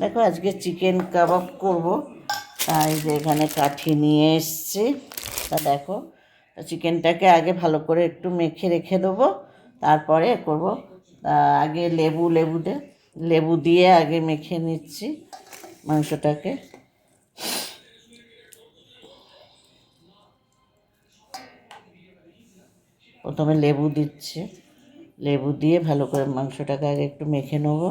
দেখো আজকে চিকেন কাবাব করব। তাই যে এখানে কাঠি নিয়ে এসছি। তা দেখো চিকেনটাকে আগে ভালো করে একটু মেখে রেখে দেবো, তারপরে করব। আগে লেবু লেবু দে, লেবু দিয়ে আগে মেখে নিচ্ছি মাংসটাকে। প্রথমে লেবু দিচ্ছে। লেবু দিয়ে ভালো করে মাংসটাকে আগে একটু মেখে নেব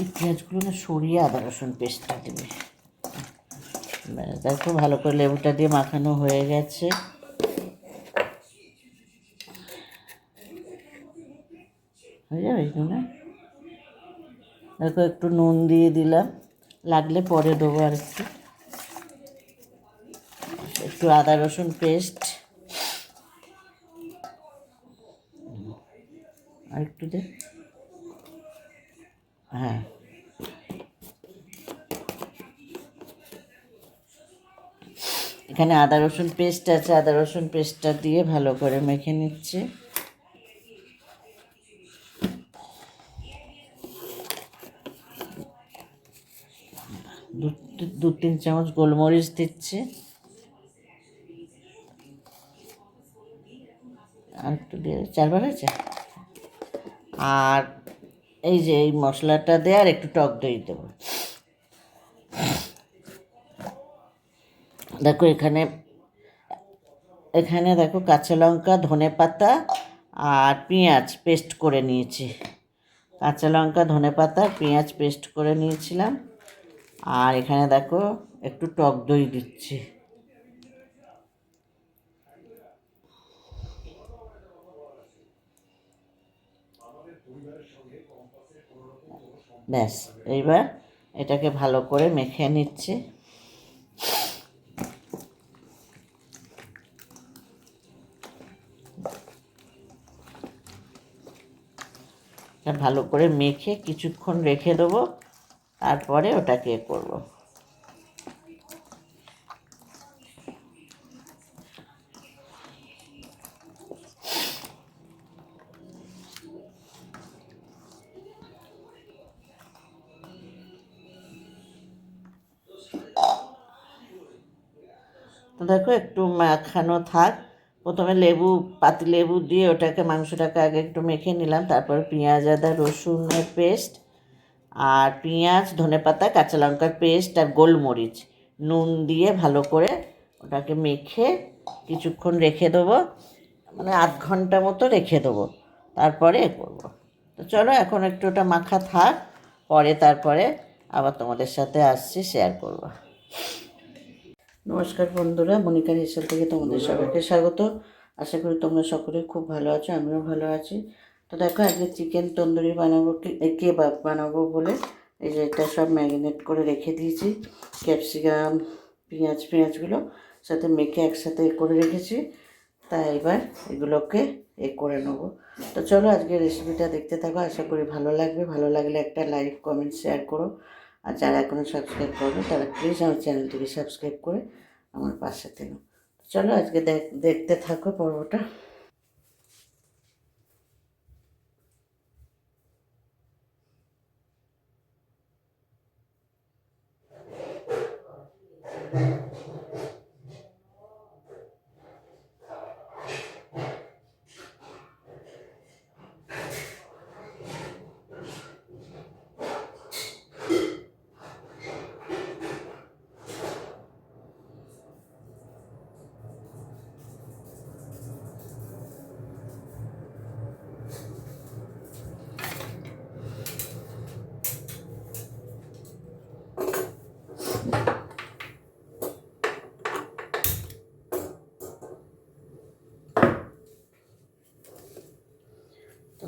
এই পেঁয়াজগুলো না সরিয়ে আদা রসুন পেস্টটা দেবে। দেখো ভালো করে লেবুটা দিয়ে মাখানো হয়ে গেছে। হয়ে যাবে না? দেখো একটু নুন দিয়ে দিলাম। লাগলে পরে দেবো আর একটু একটু আদা রসুন পেস্ট। আর একটু দে। হ্যাঁ। এখানে আদা রসুন পেস্ট আছে, আদা রসুন পেস্টটা দিয়ে ভালো করে মেখে নিচ্ছে। দু- তিন চামচ গোলমরিচ দিচ্ছে। আর একটু দিয়ে চারবার হয়েছে? আর এই যে এই মশলাটা দিয়ে আর একটু টক দই দেবো। দেখো এখানে এখানে দেখো কাঁচা লঙ্কা, ধনে পাতা আর পেঁয়াজ পেস্ট করে নিয়েছি। কাঁচা লঙ্কা, ধনে পাতা, পেঁয়াজ পেস্ট করে নিয়েছিলাম। আর এখানে দেখো একটু টক দই দিচ্ছি। ব্যাস, এইবার এটাকে ভালো করে মেখে নিচ্ছে। এটা ভালো করে মেখে কিছুক্ষণ রেখে দেবো তারপরে ওটাকে করব। দেখো একটু মাখানো থাক। প্রথমে লেবু, পাতি লেবু দিয়ে ওটাকে, মাংসটাকে আগে একটু মেখে নিলাম। তারপর পেঁয়াজ, আদা, রসুনের পেস্ট আর পেঁয়াজ, ধনেপাতা, কাঁচা লঙ্কার পেস্ট আর গোলমরিচ। নুন দিয়ে ভালো করে ওটাকে মেখে কিছুক্ষণ রেখে দেবো। মানে আধ ঘণ্টা মতো রেখে দেবো। তারপরে এ করব। তো চলো, এখন একটু ওটা মাখা থাক। পরে, তারপরে আবার তোমাদের সাথে আসছি শেয়ার করব। নমস্কার বন্ধুরা মনিকার হিসেল থেকে তোমাদের সবাইকে স্বাগত। আশা করি তোমরা সকলে খুব ভালো আছো আমিও ভালো আছি। তো দেখো আজকে চিকেন তন্দুরি বানাবো কি- বানাবো বলে? এই যে এটা সব ম্যারিনেট করে রেখে দিয়েছি। ক্যাপসিকাম পেঁয়াজ পেঁয়াজগুলো সাথে মেখে একসাথে এ করে রেখেছি। তাই এবার এগুলোকে এ করে নেব। তো চলো আজকে রেসিপিটা দেখতে থাকো। আশা করি ভালো লাগবে। ভালো লাগলে একটা লাইক কমেন্ট শেয়ার করো। আর যারা এখনও সাবস্ক্রাইব করবে তারা প্লিজ আমার চ্যানেলটিকে সাবস্ক্রাইব করে আমার পাশে থেকো। চলো আজকে দেখ- দেখতে থাকো পর্বটা।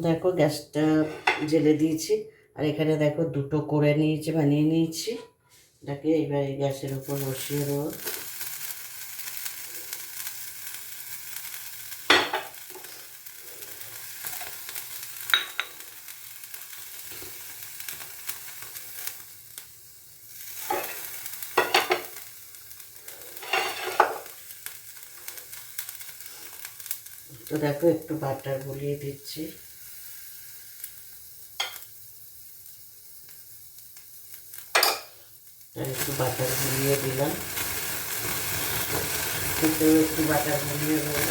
দেখো গ্যাসটা জেলে দিয়েছি। আর এখানে দেখো দুটো করে নিয়েছি, বানিয়ে নিয়েছি। এটাকে এবার এই গ্যাসের উপর বসিয়ে দেবো। তো দেখো একটু বাটার গলিয়ে দিচ্ছি। একটু বাটার গুলিয়ে দিলাম। একটু একটু বাটার গুলিয়ে দেবো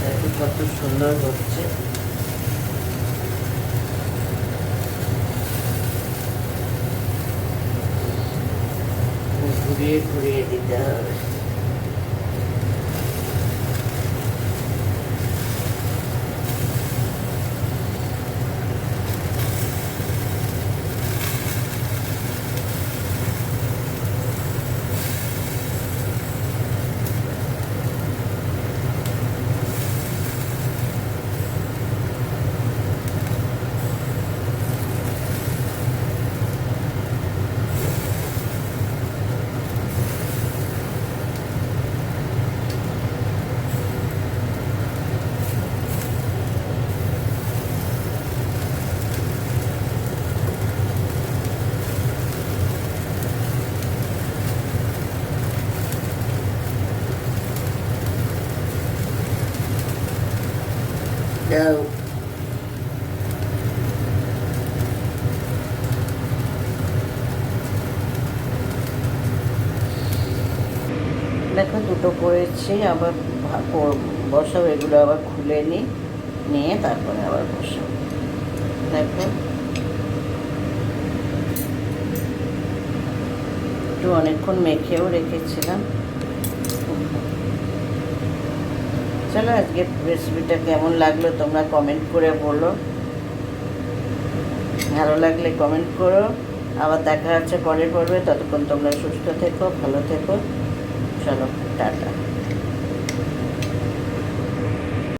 দেখো কত সুন্দর হচ্ছে ঘুরিয়ে ঘুরিয়ে দিতে হবে। দাও দেখো, দুটো করেছি, আবার বসাবো, এগুলো আবার খুলে নিই নিয়ে তারপরে আবার বসাবো। দেখো। একটু অনেকক্ষণ মেখেও রেখেছিলাম। চলো আজকে রেসিপিটা কেমন লাগল তোমরা কমেন্ট করে বলো। ভালো লাগলে কমেন্ট করো। আবার দেখা যাচ্ছে পরে পড়বে ততক্ষণ তোমরা সুস্থ থেকো, ভালো থেকো। চলো, টাটা।